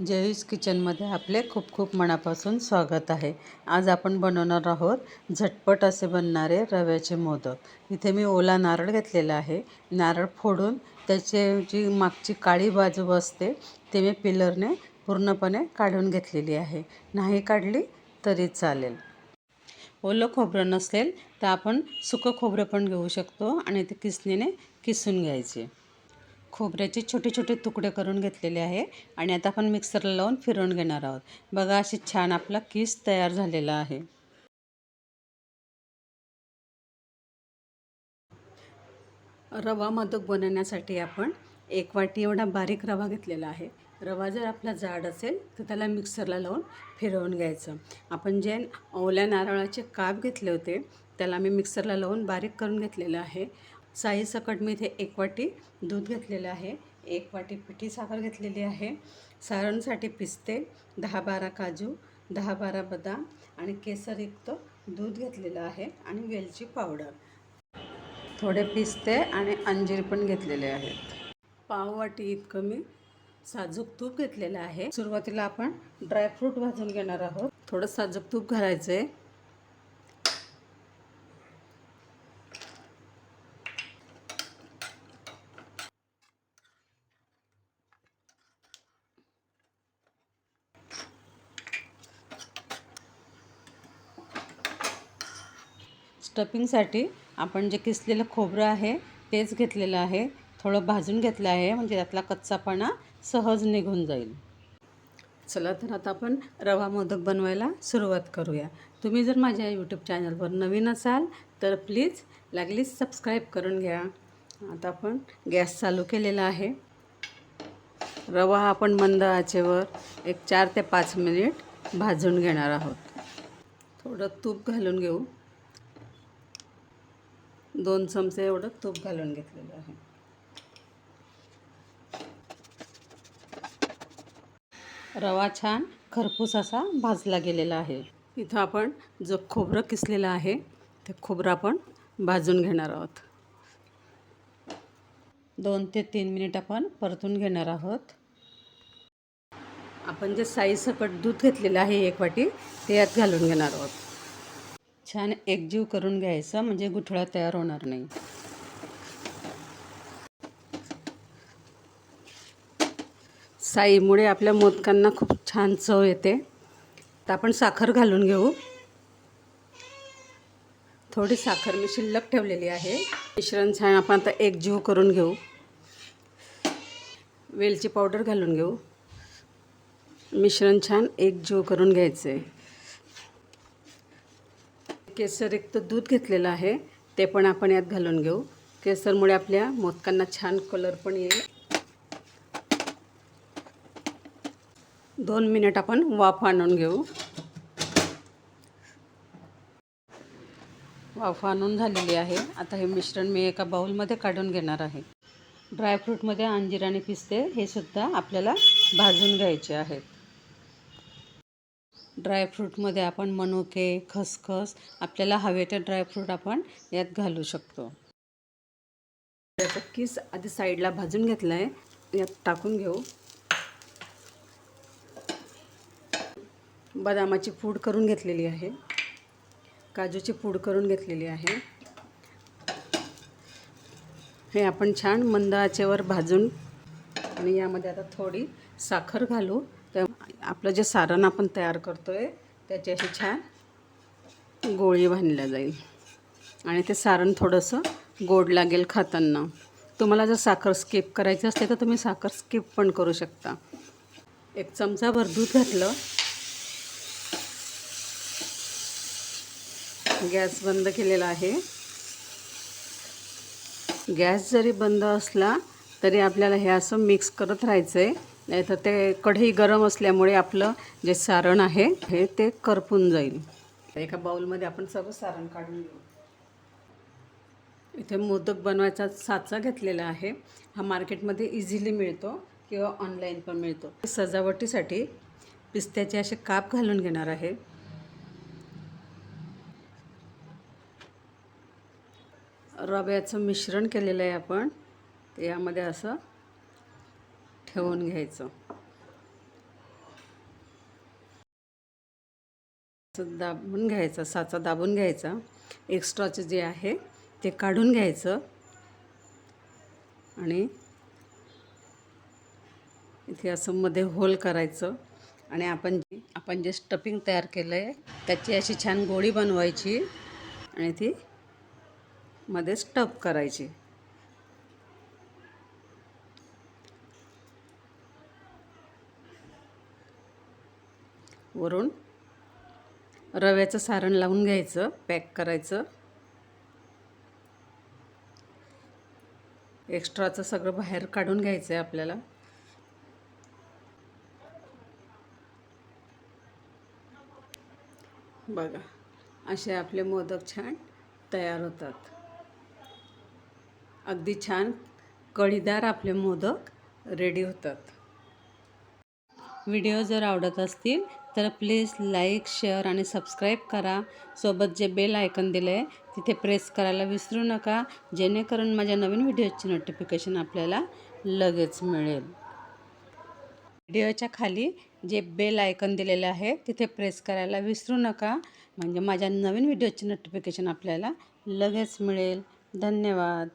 जयूस किचनमध्ये आपले खूप खूप मनापासून स्वागत आहे. आज आपण बनवणार आहोत झटपट असे बनणारे रव्याचे मोदक. इथे मी ओला नारळ घेतलेला आहे. नारळ फोडून त्याचे जी मागची काळी बाजू असते ते मी पिलरने पूर्णपणे काढून घेतलेली आहे. नाही काढली तरी चालेल. ओलं खोबरं नसेल तर आपण सुकं खोबरं पण घेऊ शकतो आणि ते किसणीने किसून घ्यायचे. खोबऱ्याचे छोटे छोटे तुकडे करून घेतलेले आहे आणि आता आपण मिक्सरला लावून फिरवून घेणार आहोत. बघा अशी छान आपला किस तयार झालेला आहे. रवा मोदक बनवण्यासाठी आपण एक वाटी एवढा बारीक रवा घेतलेला आहे. रवा जर आपला जाड असेल तर त्याला मिक्सरला लावून फिरवून घ्यायचं. आपण जे ओल्या नारळाचे काप घेतले होते त्याला मी मिक्सरला लावून बारीक करून घेतलेलं आहे. साईसकट मी इथे एक वाटी दूध घेतलेलं आहे. एक वाटी पिठी साखर घेतलेली आहे. सारणसाठी पिस्ते दहा बारा काजू दहा बारा बदाम आणि केसरयुक्त दूध घेतलेलं आहे आणि वेलची पावडर. थोडे पिस्ते आणि अंजीर पण घेतलेले आहेत. पाव वाटी इतकं मी साजूक तूप घेतलेलं आहे. सुरुवातीला आपण ड्रायफ्रूट भाजून घेणार आहोत. थोडं साजूक तूप घालायचं आहे स्टफिंगसाठी आपण जे किसलेलं खोबरं आहे तेच घेतलेलं आहे. थोडं भाजून घेतलं आहे म्हणजे त्यातला कच्चापणा सहज निघून जाईल. चला तर आता आपण रवा मोदक बनवायला सुरुवात करूया. तुम्ही जर माझ्या यूट्यूब चॅनलवर नवीन असाल तर प्लीज लागलीच सबस्क्राईब करून घ्या. आता आपण गॅस चालू केलेला आहे. रवा आपण मंद आचेवर एक चार ते पाच मिनिट भाजून घेणार आहोत. थोडं तूप घालून घेऊ. दोन चमचे एवढं तूप घालून घेतलेलं आहे. रवा छान खरपूस असा भाजला गेलेला आहे. इथं आपण जो खोबरं किसलेलं आहे ते खोबरं आपण भाजून घेणार आहोत. दोन ते तीन मिनिट आपण परतून घेणार आहोत. आपण जे साईसकट दूध घेतलेलं आहे एक वाटी ते यात घालून घेणार आहोत. छान एकजीव करून घ्यायचा म्हणजे गुठळा तयार होणार नाही. साईमुळे आपल्या मोदकांना खूप छान चव येते. तर आपण साखर घालून घेऊ. थोडी साखर मी शिल्लक ठेवलेली आहे. मिश्रण छान आपण आता एकजीव करून घेऊ. वेलची पावडर घालून घेऊ. मिश्रण छान एकजीव करून घ्यायचं आहे केसर एक तर दूध घेतलेलं आहे ते पण आपण यात घालून घेऊ. केसरमुळे आपल्या मोदकांना छान कलर पण येईल. दोन मिनिट आपण वाफ आणून घेऊ. वाफ आणून झालेली आहे. आता हे मिश्रण मी एका बाऊलमध्ये काढून घेणार आहे. ड्रायफ्रूटमध्ये अंजीर आणि पिस्ते हे सुद्धा आपल्याला भाजून घ्यायचे आहेत. ड्रायफ्रूटमध्ये आपण मनुके खसखस आपल्याला हवे ते ड्रायफ्रूट आपण यात घालू शकतो. किस आधी साईडला भाजून घेतला आहे यात टाकून घेऊ. बदामाची पूड करून घेतलेली आहे. काजूची पूड करून घेतलेली आहे. हे आपण छान मंद आचेवर भाजून आणि यामध्ये आता थोडी साखर घालू. आपलं जे सारण आपण तयार करतो आहे त्याची अशी छान गोळी बांधल्या जाईल. आणि ते सारण थोडंसं गोड लागेल खाताना. तुम्हाला जर साखर स्किप करायची असते तर तुम्ही साखर स्किप पण करू शकता. एक चमचाभर दूध घातलं. गॅस बंद केलेला आहे. गॅस जरी बंद असला तरी आपल्याला हे असं मिक्स करत राहायचं आहे नाहीतर ते कढई गरम असल्यामुळे आपलं जे सारण आहे हे ते करपून जाईल. एका बाऊलमध्ये आपण सगळं सारण काढून घेऊ. इथे मोदक बनवायचा साचा घेतलेला आहे. हा मार्केटमध्ये इझिली मिळतो किंवा ऑनलाईन पण मिळतो. सजावटीसाठी पिस्त्याचे असे काप घालून घेणार आहे. रव्याचं मिश्रण केलेलं आहे आपण. यामध्ये असं ठेवून घ्यायचं. दाबून घ्यायचा साचा दाबून घ्यायचा. एक्स्ट्राचं जे आहे ते काढून घ्यायचं. आणि इथे असं मध्ये होल करायचं. आणि आपण जे आपण जे स्टपिंग तयार केलं आहे त्याची अशी छान गोळी बनवायची. आणि ती मध्ये स्टप करायची. वरून रव्याचं सारण लावून घ्यायचं पॅक करायचं. एक्स्ट्राचं सगळं बाहेर काढून घ्यायचं आहे आपल्याला. बघा असे आपले मोदक छान तयार होतात. अगदी छान कळीदार आपले मोदक रेडी होतात. व्हिडिओ जर आवडत असतील तर प्लीज लाईक शेअर आणि सबस्क्राईब करा. सोबत जे बेल आयकन दिलं आहे तिथे प्रेस करायला विसरू नका. जेणेकरून माझ्या नवीन व्हिडिओची नोटिफिकेशन आपल्याला लगेच मिळेल. व्हिडिओच्या खाली जे बेल आयकन दिलेलं आहे तिथे प्रेस करायला विसरू नका. म्हणजे माझ्या नवीन व्हिडिओची नोटिफिकेशन आपल्याला लगेच मिळेल. धन्यवाद.